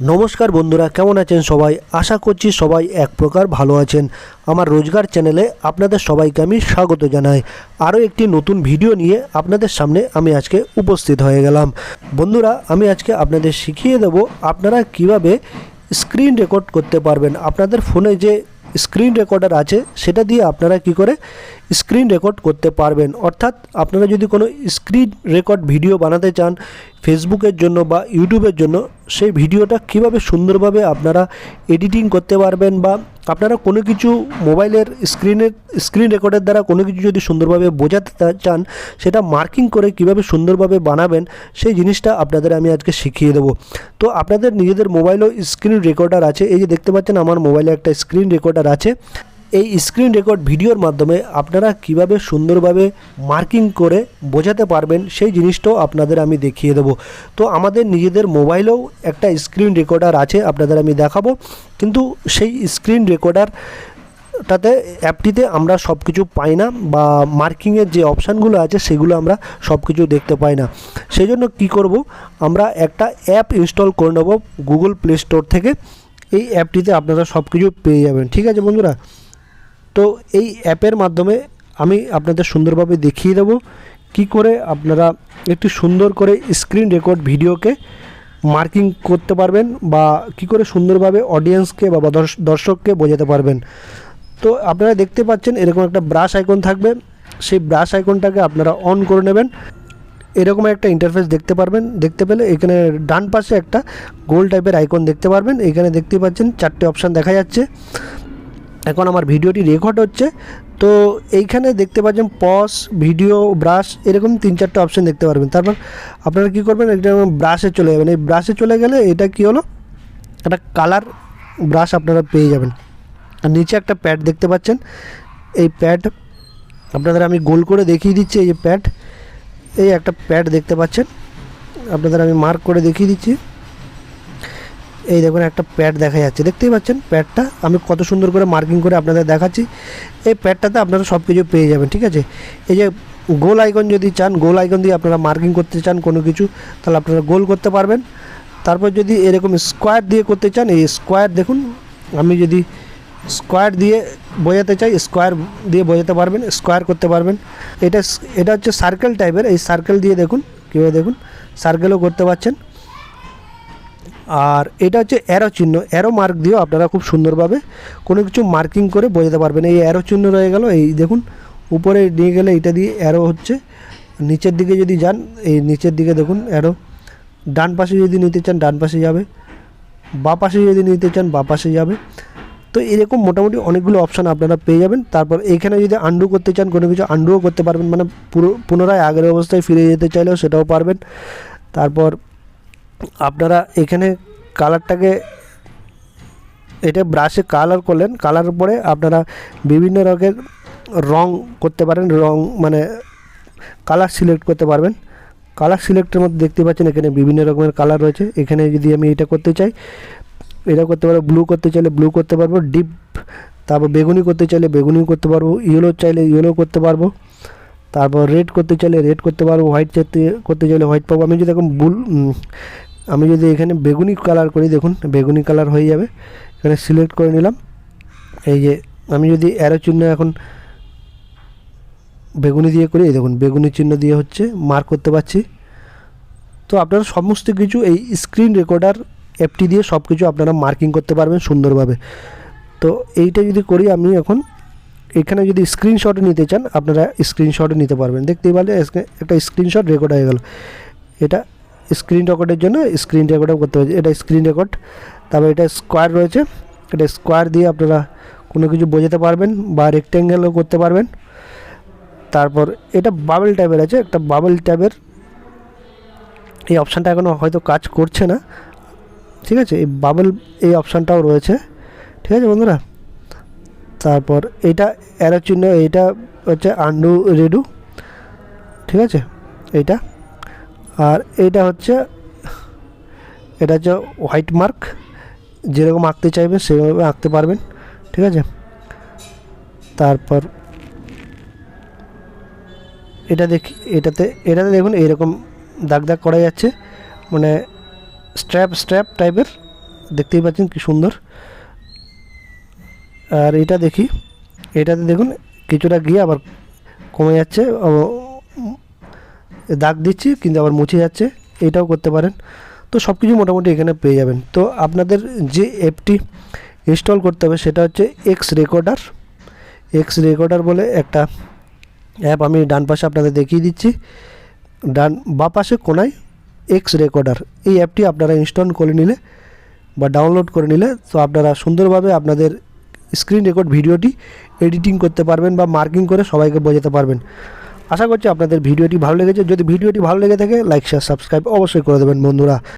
নমস্কার বন্ধুরা, কেমন আছেন সবাই? আশা করছি সবাই এক প্রকার ভালো আছেন। আমার রোজগার চ্যানেলে আপনাদের সবাইকে আমি স্বাগত জানাই। আরও একটি নতুন ভিডিও নিয়ে আপনাদের সামনে আমি আজকে উপস্থিত হয়ে গেলাম। বন্ধুরা, আমি আজকে আপনাদের শিখিয়ে দেব আপনারা কীভাবে স্ক্রিন রেকর্ড করতে পারবেন। আপনাদের ফোনে যে স্ক্রিন রেকর্ডার আছে, সেটা দিয়ে আপনারা কি করে স্ক্রিন রেকর্ড করতে পারবেন। অর্থাৎ আপনারা যদি কোনো স্ক্রিন রেকর্ড ভিডিও বানাতে চান ফেসবুকের জন্য বা ইউটিউবের জন্য, সেই ভিডিওটা কীভাবে সুন্দরভাবে আপনারা এডিটিং করতে পারবেন বা আপনারা কোনো কিছু মোবাইলের স্ক্রিনের, স্ক্রিন রেকর্ডের দ্বারা কোনো কিছু যদি সুন্দরভাবে বোঝাতে চান, সেটা মার্কিং করে কীভাবে সুন্দরভাবে বানাবেন, সেই জিনিসটা আপনাদের আমি আজকে শিখিয়ে দেবো। তো আপনাদের নিজেদের মোবাইলেও স্ক্রিন রেকর্ডার আছে। এই যে দেখতে পাচ্ছেন, আমার মোবাইলে একটা স্ক্রিন রেকর্ডার আছে। এই স্ক্রিন রেকর্ড ভিডিওর মাধ্যমে আপনারা কীভাবে সুন্দরভাবে মার্কিং করে বোঝাতে পারবেন সেই জিনিসটাও আপনাদের আমি দেখিয়ে দেবো। তো আমাদের নিজেদের মোবাইলেও একটা স্ক্রিন রেকর্ডার আছে, আপনাদের আমি দেখাবো। কিন্তু সেই স্ক্রিন রেকর্ডার টাতে অ্যাপটিতে আমরা সব কিছু পাই না বা মার্কিংয়ের যে অপশানগুলো আছে সেগুলো আমরা সব কিছু দেখতে পাই না। সেই জন্য কী করব, আমরা একটা অ্যাপ ইনস্টল করে নেব গুগল প্লে স্টোর থেকে। এই অ্যাপটিতে আপনারা সব কিছু পেয়ে যাবেন। ঠিক আছে বন্ধুরা? তো এই অ্যাপের মাধ্যমে আমি আপনাদের সুন্দরভাবে দেখিয়ে দেবো কি করে আপনারা একটি সুন্দর করে স্ক্রিন রেকর্ড ভিডিওকে মার্কিং করতে পারবেন বা কি করে সুন্দরভাবে অডিয়েন্সকে বা বা দর্শ- দর্শককে বোঝাতে পারবেন। তো আপনারা দেখতে পাচ্ছেন এরকম একটা ব্রাশ আইকন থাকবে। সেই ব্রাশ আইকনটাকে আপনারা অন করে নেবেন। এরকম একটা ইন্টারফেস দেখতে পারবেন। দেখতে পেলে এখানে ডান পাশে একটা গোল টাইপের আইকন দেখতে পারবেন। এখানে দেখতে পাচ্ছেন চারটে অপশান দেখা যাচ্ছে। এখন আমার ভিডিওটি রেকর্ড হচ্ছে। তো এইখানে দেখতে পাচ্ছেন পস ভিডিও ব্রাশ এরকম তিন চারটে অপশান দেখতে পারবেন। তারপর আপনারা কী করবেন, এটা ব্রাশে চলে যাবেন। এই ব্রাশে চলে গেলে এটা কি হলো? একটা কালার ব্রাশ আপনারা পেয়ে যাবেন। আর নিচে একটা প্যাড দেখতে পাচ্ছেন। এই প্যাড আপনাদের আমি গোল করে দেখিয়ে দিচ্ছি, এই যে প্যাড এই একটা প্যাড দেখতে পাচ্ছেন। আপনাদের আমি মার্ক করে দেখিয়ে দিচ্ছি। এই দেখুন একটা প্যাড দেখা যাচ্ছে। দেখতেই পাচ্ছেন প্যাডটা আমি কত সুন্দর করে মার্কিং করে আপনাদের দেখাচ্ছি। এই প্যাডটাতে আপনারা সব কিছু পেয়ে যাবেন, ঠিক আছে? এই যে গোল আইকন যদি চান, গোল আইকন দিয়ে আপনারা মার্কিং করতে চান কোনো কিছু, তাহলে আপনারা গোল করতে পারবেন। তারপর যদি এরকম স্কোয়ার দিয়ে করতে চান, এই স্কোয়ার দেখুন, আমি যদি স্কোয়ার দিয়ে বোঝাতে চাই স্কোয়ার দিয়ে বোঝাতে পারবেন স্কোয়ার করতে পারবেন। এটা এটা হচ্ছে সার্কেল টাইপের এই সার্কেল দিয়ে দেখুন, কীভাবে দেখুন সার্কেলও করতে পারছেন। আর এটা হচ্ছে অ্যারো চিহ্ন। অ্যারো মার্ক দিয়েও আপনারা খুব সুন্দরভাবে কোনো কিছু মার্কিং করে বোঝাতে পারবেন। এই অ্যারো চিহ্ন রয়ে গেল, এই দেখুন, উপরে নিয়ে গেলে এটা দিয়ে অ্যারো হচ্ছে। নিচের দিকে যদি যান, এই নিচের দিকে দেখুন অ্যারো ডান পাশে যদি নিতে চান, ডান পাশে যাবে। বা পাশে যদি নিতে চান, বা পাশে যাবে। তো এরকম মোটামুটি অনেকগুলো অপশান আপনারা পেয়ে যাবেন। তারপর এখানে যদি আন্ডু করতে চান, কোনো কিছু আন্ডুও করতে পারবেন। মানে পুরো পুনরায় আগের অবস্থায় ফিরে যেতে চাইলেও সেটাও পারবেন। তারপর আপনারা এখানে কালারটাকে, এটা ব্রাশে কালার করলেন কালার পরে আপনারা বিভিন্ন রকমের রং করতে পারেন, রং মানে কালার সিলেক্ট করতে পারবেন। কালার সিলেক্টের মধ্যে দেখতে পাচ্ছেন এখানে বিভিন্ন রকমের কালার রয়েছে। এখানে যদি আমি এটা করতে চাই, এটা করতে পারব ব্লু করতে চাইলে ব্লু করতে পারব ডিপ তারপর বেগুনি করতে চাইলে বেগুনি করতে পারব ইয়েলো চাইলে ইয়েলো করতে পারব, তারপর রেড করতে চাইলে রেড করতে পারব হোয়াইট চাইতে, করতে চাইলে হোয়াইট পাবো আমি যদি এখন বুল আমি যদি এখানে বেগুনি কালার করি, দেখুন, বেগুনি কালার হয়ে যাবে। এখানে সিলেক্ট করে নিলাম। এই যে, আমি যদি অ্যারো চিহ্ন এখন বেগুনি দিয়ে করি, এই দেখুন, বেগুনি চিহ্ন দিয়ে হচ্ছে মার্ক করতে পারছি। তো আপনারা সমস্ত কিছু এই স্ক্রিন রেকর্ডার অ্যাপটি দিয়ে সব কিছু আপনারা মার্কিং করতে পারবেন সুন্দরভাবে। তো এইটা যদি করি আমি এখন, এখানে যদি স্ক্রিনশট নিতে চান, আপনারা স্ক্রিনশটও নিতে পারবেন। দেখতেই পারলে একটা স্ক্রিনশট রেকর্ড হয়ে গেল। এটা স্ক্রিন রেকর্ডের জন্য স্ক্রিন রেকর্ডও করতে পারছি। এটা স্ক্রিন রেকর্ড তারপর এটা স্কোয়ার রয়েছে। এটা স্কোয়ার দিয়ে আপনারা কোনো কিছু বোঝাতে পারবেন বা রেক্ট্যাঙ্গেলও করতে পারবেন। তারপর এটা বাবল ট্যাবের আছে। একটা বাবল ট্যাবের এই অপশানটা এখনও হয়তো কাজ করছে না। ঠিক আছে? এই বাবল এই অপশানটাও রয়েছে। ঠিক আছে বন্ধুরা? তারপর এটা অ্যারো চিহ্ন, এইটা হচ্ছে আন্ডু রেডু ঠিক আছে? এইটা। আর এটা হচ্ছে এটা হচ্ছে হোয়াইট মার্ক যেরকম আঁকতে চাইবেন সেভাবে আঁকতে পারবেন, ঠিক আছে? তারপর এটা দেখি, এটাতে এটাতে দেখুন এরকম দাগ দাগ করা যাচ্ছে মানে স্ট্র্যাপ স্ট্র্যাপ টাইপের দেখতেই পাচ্ছেন কি সুন্দর। আর এটা দেখি, এটাতে দেখুন কিছুটা গিয়ে আবার কমে যাচ্ছে দাগ দিচ্ছি, কিন্তু আবার মুছে যাচ্ছে। এটাও করতে পারেন। তো সব কিছু মোটামুটি এখানে পেয়ে যাবেন। তো আপনাদের যে অ্যাপটি ইনস্টল করতে হবে, সেটা হচ্ছে এক্স রেকর্ডার এক্স রেকর্ডার বলে একটা অ্যাপ আমি ডান পাশে আপনাদের দেখিয়ে দিচ্ছি। ডান বা পাশে কোনায় এক্স রেকর্ডার এই অ্যাপটি আপনারা ইনস্টল করে নিলে বা ডাউনলোড করে নিলে, তো আপনারা সুন্দরভাবে আপনাদের স্ক্রিন রেকর্ড ভিডিওটি এডিটিং করতে পারবেন বা মার্কিং করে সবাইকে বোঝাতে পারবেন। আশা করছি আপনাদের ভিডিওটি ভালো লেগেছে। যদি ভিডিওটি ভালো লেগে থাকে লাইক শেয়ার সাবস্ক্রাইব অবশ্যই করে দেবেন বন্ধুরা।